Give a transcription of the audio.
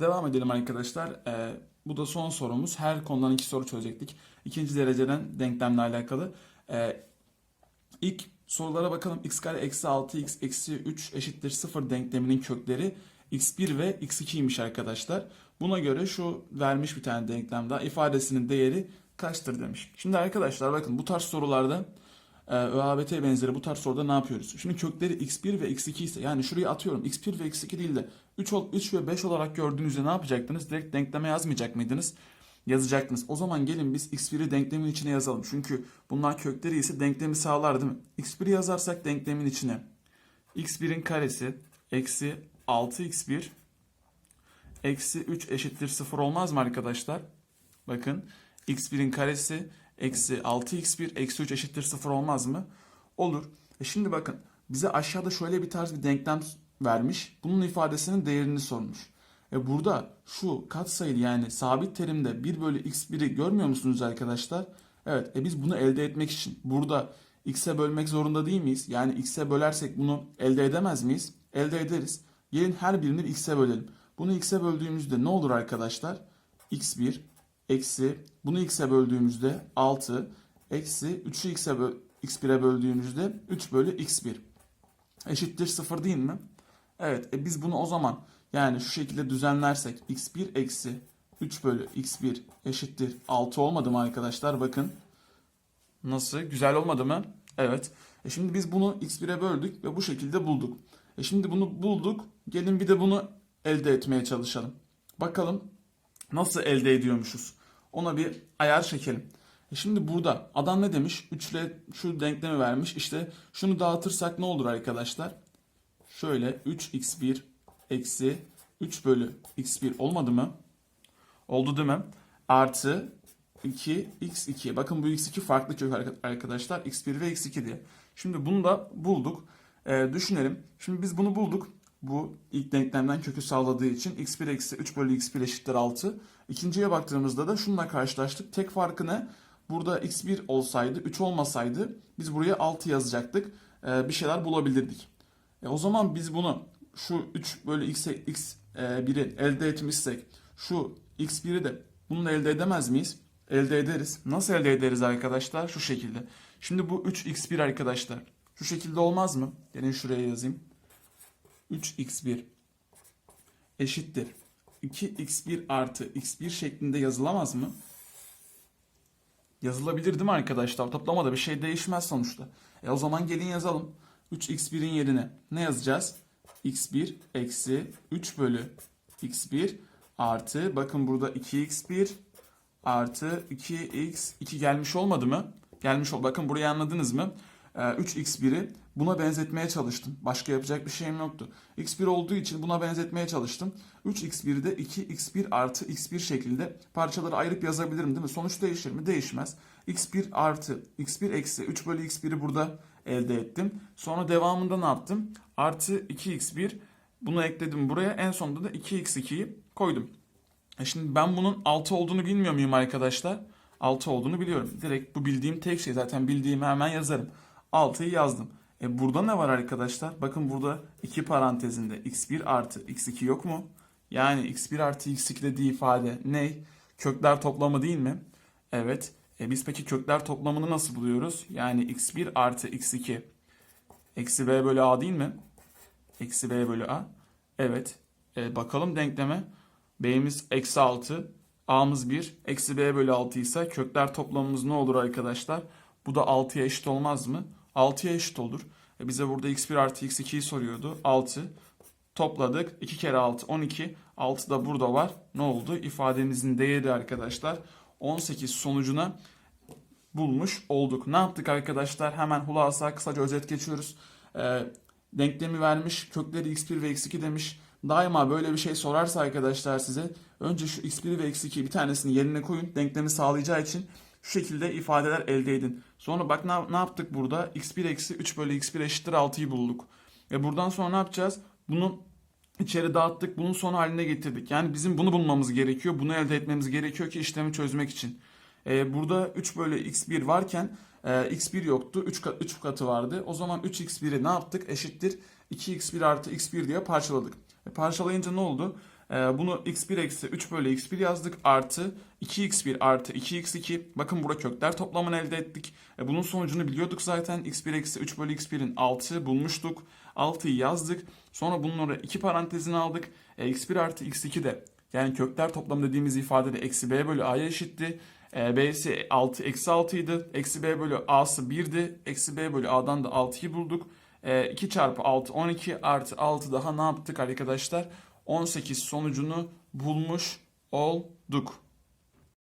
Devam edelim arkadaşlar. Ee, bu da son sorumuz. Her konudan iki soru çözecektik. İkinci dereceden denklemle alakalı. Ee, ilk sorulara bakalım. x kare eksi 6x eksi 3 eşittir 0 denkleminin kökleri x1 ve x2'ymiş arkadaşlar. Buna göre şu vermiş bir tane denklem daha. ifadesinin değeri kaçtır demiş. Şimdi arkadaşlar bakın bu tarz sorularda ÖABT benzeri bu tarz soruda ne yapıyoruz? Şimdi kökleri x1 ve x2 ise yani şuraya atıyorum x1 ve x2 değil de 3, ol- 3 ve 5 olarak gördüğünüzde ne yapacaktınız? Direkt denkleme yazmayacak mıydınız? Yazacaktınız. O zaman gelin biz x1'i denklemin içine yazalım. Çünkü bunlar kökleri ise denklemi sağlar değil mi? x1'i yazarsak denklemin içine x1'in karesi eksi 6x1 eksi 3 eşittir 0 olmaz mı arkadaşlar? Bakın x1'in karesi eksi 6x1 eksi 3 eşittir 0 olmaz mı? Olur. E şimdi bakın bize aşağıda şöyle bir tarz bir denklem vermiş. Bunun ifadesinin değerini sormuş. E burada şu katsayılı yani sabit terimde 1 bölü x1'i görmüyor musunuz arkadaşlar? Evet e biz bunu elde etmek için burada x'e bölmek zorunda değil miyiz? Yani x'e bölersek bunu elde edemez miyiz? Elde ederiz. Gelin her birini x'e bölelim. Bunu x'e böldüğümüzde ne olur arkadaşlar? x1 eksi bunu x'e böldüğümüzde 6 eksi 3'ü x'e bö- x1'e böldüğümüzde 3 bölü x1 eşittir 0 değil mi? Evet e biz bunu o zaman yani şu şekilde düzenlersek x1 eksi 3 bölü x1 eşittir 6 olmadı mı arkadaşlar? Bakın nasıl? Güzel olmadı mı? Evet. E şimdi biz bunu x1'e böldük ve bu şekilde bulduk. E şimdi bunu bulduk. Gelin bir de bunu elde etmeye çalışalım. Bakalım nasıl elde ediyormuşuz? Ona bir ayar çekelim. E şimdi burada adam ne demiş? 3 ile şu denklemi vermiş. İşte şunu dağıtırsak ne olur arkadaşlar? Şöyle 3x1 eksi 3 bölü x1 olmadı mı? Oldu değil mi? Artı 2x2. Bakın bu x2 farklı kök arka- arkadaşlar. x1 ve x2 diye. Şimdi bunu da bulduk. Ee, düşünelim. Şimdi biz bunu bulduk. Bu ilk denklemden kökü sağladığı için x1 eksi 3 bölü x1 eşittir 6. İkinciye baktığımızda da şununla karşılaştık. Tek farkı ne? Burada x1 olsaydı 3 olmasaydı biz buraya 6 yazacaktık. Ee, bir şeyler bulabilirdik. E o zaman biz bunu şu 3 bölü x, x e, 1'i elde etmişsek şu x1'i de bununla elde edemez miyiz? Elde ederiz. Nasıl elde ederiz arkadaşlar? Şu şekilde. Şimdi bu 3x1 arkadaşlar. Şu şekilde olmaz mı? Gelin şuraya yazayım. 3x1 eşittir. 2x1 artı x1 şeklinde yazılamaz mı? Yazılabilir değil mi arkadaşlar? Toplamada bir şey değişmez sonuçta. E o zaman gelin yazalım. 3x1'in yerine ne yazacağız? x1 eksi 3 bölü x1 artı bakın burada 2x1 artı 2x2 gelmiş olmadı mı? Gelmiş ol. Bakın burayı anladınız mı? Ee, 3x1'i buna benzetmeye çalıştım. Başka yapacak bir şeyim yoktu. x1 olduğu için buna benzetmeye çalıştım. 3x1'i de 2x1 artı x1 şeklinde parçaları ayırıp yazabilirim değil mi? Sonuç değişir mi? Değişmez. x1 artı x1 eksi 3 bölü x1'i burada elde ettim. Sonra devamında ne yaptım? Artı 2x1 bunu ekledim buraya. En sonunda da 2x2'yi koydum. E şimdi ben bunun 6 olduğunu bilmiyor muyum arkadaşlar? 6 olduğunu biliyorum. Direkt bu bildiğim tek şey. Zaten bildiğimi hemen yazarım. 6'yı yazdım. E burada ne var arkadaşlar? Bakın burada iki parantezinde x1 artı x2 yok mu? Yani x1 artı x2 dediği ifade ne? Kökler toplamı değil mi? Evet. E biz peki kökler toplamını nasıl buluyoruz? Yani x1 artı x2 eksi b bölü a değil mi? Eksi b bölü a. Evet. E, bakalım denkleme. B'miz eksi 6. A'mız 1. Eksi B bölü 6 ise kökler toplamımız ne olur arkadaşlar? Bu da 6'ya eşit olmaz mı? 6'ya eşit olur. E bize burada x1 artı x2'yi soruyordu. 6. Topladık. 2 kere 6 12. 6 da burada var. Ne oldu? İfademizin değeri arkadaşlar 18 sonucuna bulmuş olduk. Ne yaptık arkadaşlar? Hemen hulasa kısaca özet geçiyoruz. Ee, denklemi vermiş. Kökleri x1 ve x2 demiş. Daima böyle bir şey sorarsa arkadaşlar size önce şu x1 ve x2 bir tanesini yerine koyun. Denklemi sağlayacağı için şu şekilde ifadeler elde edin. Sonra bak ne, ne yaptık burada? x1 eksi 3 bölü x1 eşittir 6'yı bulduk. Ve buradan sonra ne yapacağız? Bunu içeri dağıttık. Bunun son haline getirdik. Yani bizim bunu bulmamız gerekiyor. Bunu elde etmemiz gerekiyor ki işlemi çözmek için. Ee, burada 3 bölü x1 varken e, x1 yoktu. 3, kat, 3 katı vardı. O zaman 3x1'i ne yaptık? Eşittir 2x1 artı x1 diye parçaladık. E, parçalayınca ne oldu? Ee, bunu x1 eksi 3 bölü x1 yazdık artı 2x1 artı 2x2. Bakın burada kökler toplamını elde ettik. E, bunun sonucunu biliyorduk zaten. x1 eksi 3 bölü x1'in 6 bulmuştuk. 6'yı yazdık. Sonra bunun oraya 2 parantezini aldık. E, x1 artı x2 de yani kökler toplamı dediğimiz ifade de eksi b bölü a'ya eşitti. E, b'si 6 eksi 6 idi. Eksi b bölü a'sı 1'di. Eksi b bölü a'dan da 6'yı bulduk. E, 2 çarpı 6 12 artı 6 daha ne yaptık arkadaşlar? 18 sonucunu bulmuş olduk.